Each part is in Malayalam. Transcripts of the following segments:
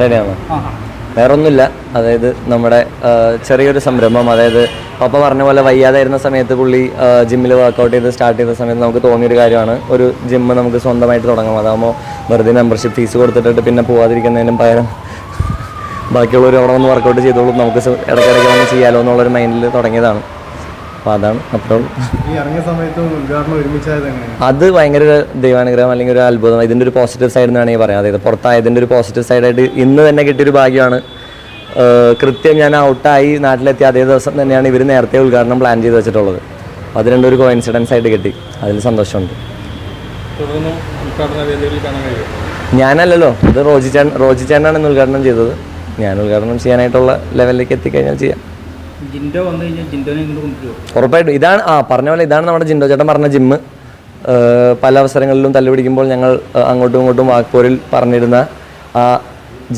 റെഡിയാണോ വേറൊന്നുമില്ല. അതായത് നമ്മുടെ ചെറിയൊരു സംരംഭം. അതായത് പപ്പ പറഞ്ഞ പോലെ വയ്യാതായിരുന്ന സമയത്ത് പുള്ളി ജിമ്മിൽ വർക്കൗട്ട് ചെയ്ത് സ്റ്റാർട്ട് ചെയ്ത സമയത്ത് നമുക്ക് തോന്നിയൊരു കാര്യമാണ്. ഒരു ജിമ്മ് നമുക്ക് സ്വന്തമായിട്ട് തുടങ്ങാം. അതാകുമ്പോൾ വെറുതെ മെമ്പർഷിപ്പ് ഫീസ് കൊടുത്തിട്ട് പിന്നെ പോവാതിരിക്കുന്നതിനും പകരം ബാക്കിയുള്ളവർ അവിടെ വന്ന് വർക്കൗട്ട് ചെയ്തോളും. നമുക്ക് ഇടയ്ക്കിടയ്ക്ക് വന്ന് ചെയ്യാലോ എന്നുള്ളൊരു മൈൻഡിൽ തുടങ്ങിയതാണ്. അപ്പോൾ അതാണ് അപ്പോൾ ഈ ഇറങ്ങിയ സമയത്ത് ഉദ്ഘാടനം ഒരുമിച്ചായത് അത് ഭയങ്കര ഒരു ദൈവാനുഗ്രഹം അല്ലെങ്കിൽ ഒരു അത്ഭുതം. ഇതിന്റെ ഒരു പോസിറ്റീവ് സൈഡ് എന്നാണ് ഈ പറയാം അതായത് പുറത്തായതിന്റെ ഒരു പോസിറ്റീവ് സൈഡായിട്ട് ഇന്ന് തന്നെ കിട്ടിയൊരു ഭാഗ്യമാണ്. കൃത്യം ഞാൻ ഔട്ടായി നാട്ടിലെത്തിയ അതേ ദിവസം തന്നെയാണ് ഇവർ നേരത്തെ ഉദ്ഘാടനം പ്ലാൻ ചെയ്ത് വെച്ചിട്ടുള്ളത്. അത് രണ്ടും ഒരു കോയിൻസിഡൻസ് ആയിട്ട് കിട്ടി. അതിൽ സന്തോഷമുണ്ട്. ഞാനല്ലല്ലോ. ഇത് റോജി ചേട്ടൻ റോജി ചേട്ടനാണ് ഇന്ന് ഉദ്ഘാടനം ചെയ്തത്. ഞാൻ ഉദ്ഘാടനം ചെയ്യാനായിട്ടുള്ള ലെവലിലേക്ക് എത്തിക്കഴിഞ്ഞാൽ ചെയ്യാം. ജിൻഡോ വന്നു കഴിഞ്ഞാൽ ജിൻഡോനെ ഇങ്ങോട്ട് കൊണ്ടുവരുമോ ഉറപ്പായിട്ടും. ഇതാണ് ആ പറഞ്ഞ പോലെ ഇതാണ് നമ്മുടെ ജിൻഡോ ചേട്ടൻ പറഞ്ഞ ജിമ്മ്. പല അവസരങ്ങളിലും തല്ലുപിടിക്കുമ്പോൾ ഞങ്ങൾ അങ്ങോട്ടും ഇങ്ങോട്ടും വാക്പോരിൽ പറഞ്ഞിരുന്ന ആ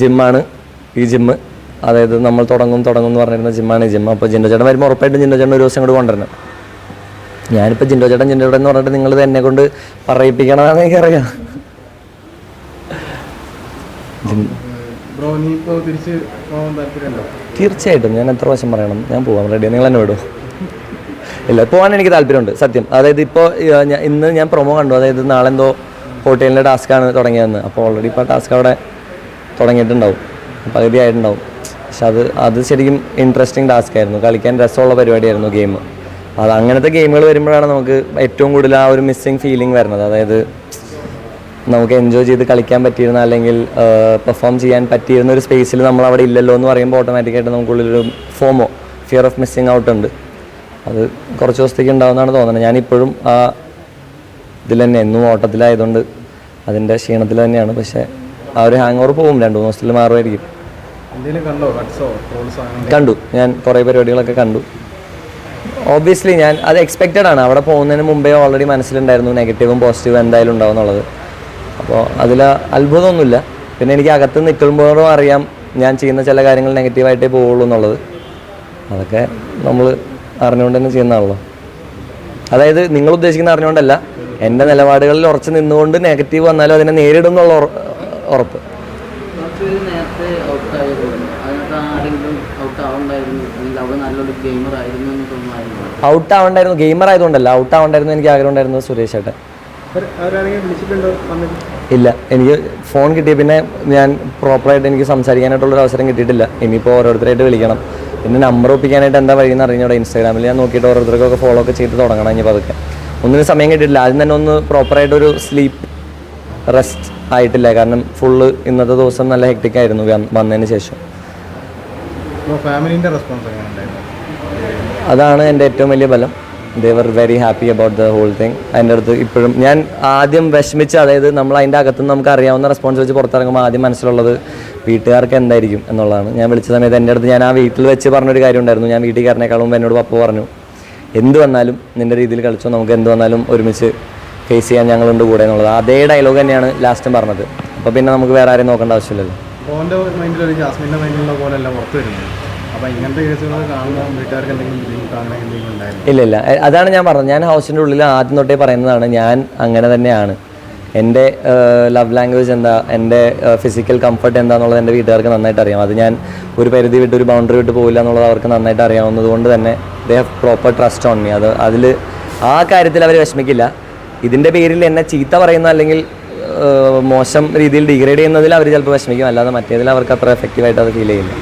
ജിമ്മാണ് ഈ ജിമ്മ്. അതായത് നമ്മൾ തുടങ്ങും തുടങ്ങും എന്ന് പറഞ്ഞിരുന്ന ജിമ്മാണ് ഈ ജിമ്മ്. അപ്പോൾ ജിൻഡോ ചേട്ടൻ വരുമ്പോൾ ഉറപ്പായിട്ടും ജിൻഡോ ചേട്ടൻ ഒരു ദിവസം കൂടി കൊണ്ടുവരണം. ഞാനിപ്പോൾ ജിൻഡോ ചേട്ടൻ ജിൻഡോ ചേട്ടൻ എന്ന് പറഞ്ഞിട്ട് നിങ്ങൾ എന്നെ കൊണ്ട് പറയിപ്പിക്കണമെന്ന് എനിക്കറിയാം ബ്രോ നീ ഇപ്പോൾ തിരിച്ച് പോകാൻ താല്പര്യമുണ്ടോ? തീർച്ചയായിട്ടും. ഞാൻ എത്ര പ്രാവശ്യം പറയണം? ഞാൻ പോവാം. റെഡി നിങ്ങൾ എന്നെ വിടും. ഇല്ല പോകാൻ എനിക്ക് താല്പര്യമുണ്ട്. സത്യം. അതായത് ഇപ്പോൾ ഇന്ന് ഞാൻ പ്രൊമോ കണ്ടു. അതായത് നാളെ എന്തോ ഹോട്ടലിന്റെ ടാസ്ക്കാണ് തുടങ്ങിയതെന്ന്. അപ്പോൾ ഓൾറെഡി ഇപ്പോൾ ടാസ്ക് അവിടെ തുടങ്ങിയിട്ടുണ്ടാവും. പകുതി ആയിട്ടുണ്ടാവും പക്ഷെ അത് അത് ശരിക്കും ഇൻട്രസ്റ്റിംഗ് ടാസ്ക് ആയിരുന്നു. കളിക്കാൻ രസമുള്ള പരിപാടിയായിരുന്നു ഗെയിം അത് അങ്ങനത്തെ ഗെയിമുകൾ വരുമ്പോഴാണ് നമുക്ക് ഏറ്റവും കൂടുതൽ ആ ഒരു മിസ്സിങ് ഫീലിംഗ് വരുന്നത്. അതായത് നമുക്ക് എൻജോയ് ചെയ്ത് കളിക്കാൻ പറ്റിയിരുന്ന അല്ലെങ്കിൽ പെർഫോം ചെയ്യാൻ പറ്റിയിരുന്ന ഒരു സ്പേസിൽ നമ്മൾ അവിടെ ഇല്ലല്ലോ എന്ന് പറയുമ്പോൾ ഓട്ടോമാറ്റിക്കായിട്ട് നമുക്കുള്ളിലൊരു FOMO fear of missing out ഉണ്ട്. അത് കുറച്ച് ദിവസത്തേക്ക് ഉണ്ടാവുന്നതാണ് തോന്നുന്നത്. ഞാനിപ്പോഴും ആ ഇതിൽ തന്നെ എന്നും ഓട്ടത്തിലായതുകൊണ്ട് അതിന്റെ ക്ഷീണത്തിൽ തന്നെയാണ്. പക്ഷേ ആ ഒരു ഹാങ് ഓവർ പോകും. രണ്ട് മൂന്ന് ദിവസത്തിൽ മാറുമായിരിക്കും. കണ്ടു? ഞാൻ കുറേ പരിപാടികളൊക്കെ കണ്ടു. ഓബിയസ്ലി ഞാൻ അത് എക്സ്പെക്റ്റഡ് ആണ്. അവിടെ പോകുന്നതിന് മുമ്പേ ഓൾറെഡി മനസ്സിലുണ്ടായിരുന്നു നെഗറ്റീവും പോസിറ്റീവും എന്തായാലും ഉണ്ടാവും എന്നുള്ളത്. അപ്പോൾ അതിൽ അത്ഭുതമൊന്നുമില്ല. പിന്നെ എനിക്ക് അകത്ത് നിൽക്കുമ്പോഴും അറിയാം ഞാൻ ചെയ്യുന്ന ചില കാര്യങ്ങൾ നെഗറ്റീവായിട്ടേ പോവുള്ളൂ എന്നുള്ളത്. അതൊക്കെ നമ്മൾ അറിഞ്ഞുകൊണ്ട് തന്നെ ചെയ്യുന്നതാണല്ലോ. അതായത് നിങ്ങൾ ഉദ്ദേശിക്കുന്ന അറിഞ്ഞുകൊണ്ടല്ല എന്റെ നിലപാടുകളിൽ ഉറച്ചു നിന്നുകൊണ്ട് നെഗറ്റീവ് വന്നാലും അതിനെ നേരിടും എന്നുള്ള ഉറപ്പ്. ഔട്ട് ആവണ്ടായിരുന്നു ഗെയിമർ ആയതുകൊണ്ടല്ല ഔട്ട് ആവണ്ടായിരുന്നു എനിക്ക് ആഗ്രഹം ഉണ്ടായിരുന്നത് സുരേഷ് വന്നിട്ട് ഇല്ല എനിക്ക് ഫോൺ കിട്ടിയ പിന്നെ ഞാൻ പ്രോപ്പറായിട്ട് എനിക്ക് സംസാരിക്കാനായിട്ടുള്ളൊരു അവസരം കിട്ടിയിട്ടില്ല. ഇനിയിപ്പോൾ ഓരോരുത്തരായിട്ട് വിളിക്കണം. പിന്നെ നമ്പർ ഒപ്പിക്കാനായിട്ട് എന്താ വഴിയെന്ന് അറിഞ്ഞൂടെ. ഇൻസ്റ്റാഗ്രാമിൽ ഞാൻ നോക്കിയിട്ട് ഓരോരുത്തർക്കൊക്കെ ഫോളോ ഒക്കെ ചെയ്ത് തുടങ്ങണം ഇനി പതുക്കെ ഒന്നിനും സമയം കിട്ടിയിട്ടില്ല. ആദ്യം തന്നെ ഒന്ന് പ്രോപ്പറായിട്ടൊരു സ്ലീപ്പ് റെസ്റ്റ് ആയിട്ടില്ല. കാരണം ഫുള്ള് ഇന്നത്തെ ദിവസം നല്ല ഹെക്ടിക് ആയിരുന്നു വന്നതിന് ശേഷം. അതാണ് എന്റെ ഏറ്റവും വലിയ ബലം. They're very happy about the whole thing അതിന്റെ അടുത്ത് ഇപ്പോഴും ഞാൻ ആദ്യം വിഷമിച്ച് അതായത് നമ്മൾ അതിന്റെ അകത്തുനിന്ന് നമുക്ക് അറിയാവുന്ന റെസ്പോൺസ് വെച്ച് പുറത്തിറങ്ങുമ്പോൾ ആദ്യം മനസ്സിലുള്ളത് വീട്ടുകാർക്ക് എന്തായിരിക്കും എന്നുള്ളതാണ്. ഞാൻ വിളിച്ച സമയത്ത് എന്റെ അടുത്ത് ഞാൻ ആ വീട്ടിൽ വെച്ച് പറഞ്ഞൊരു കാര്യം ഉണ്ടായിരുന്നു. ഞാൻ വീട്ടിൽ കയറിനേക്കാളും എന്നോട് പപ്പ പറഞ്ഞു എന്ത് വന്നാലും നിന്റെ രീതിയിൽ കളിച്ചോ നമുക്ക് എന്ത് വന്നാലും ഒരുമിച്ച് ഫേസ് ചെയ്യാൻ ഞങ്ങളുണ്ട് കൂടെ എന്നുള്ളത്. അതേ ഡയലോഗ് തന്നെയാണ് ലാസ്റ്റും പറഞ്ഞത്. അപ്പോൾ പിന്നെ നമുക്ക് വേറെ ആരെയും നോക്കേണ്ട ആവശ്യമില്ലല്ലോ. ഒരു ജാസ്മിന്റെ മൈൻഡിലുള്ള പോലെയല്ല പുറത്ത് വരുന്നത്? ഇല്ല ഇല്ല. അതാണ് ഞാൻ പറഞ്ഞത്. ഞാൻ ഹൗസിന്റെ ഉള്ളിൽ ആദ്യം തൊട്ടേ പറയുന്നതാണ് ഞാൻ അങ്ങനെ തന്നെയാണ്. എന്റെ ലവ് ലാംഗ്വേജ് എന്താ? എന്റെ ഫിസിക്കൽ കംഫർട്ട് എന്താണെന്നുള്ളത് എന്റെ വീട്ടുകാർക്ക് നന്നായിട്ട് അറിയാം. അത് ഞാൻ ഒരു പരിധി വിട്ട് ഒരു ബൗണ്ടറി വിട്ട് പോകില്ല എന്നുള്ളത് അവർക്ക് നന്നായിട്ട് അറിയാവുന്നത് കൊണ്ട് തന്നെ they have proper trust on me അത് അതിൽ ആ കാര്യത്തിൽ അവർ വിഷമിക്കില്ല. ഇതിന്റെ പേരിൽ എന്നെ ചീത്ത പറയുന്ന അല്ലെങ്കിൽ മോശം രീതിയിൽ ഡിഗ്രേഡ് ചെയ്യുന്നതിൽ അവർ ചിലപ്പോൾ വിഷമിക്കും. അല്ലാതെ മറ്റേതിൽ അവർക്ക് അത്ര എഫക്റ്റീവായിട്ട് അത് ഫീൽ ചെയ്യില്ല.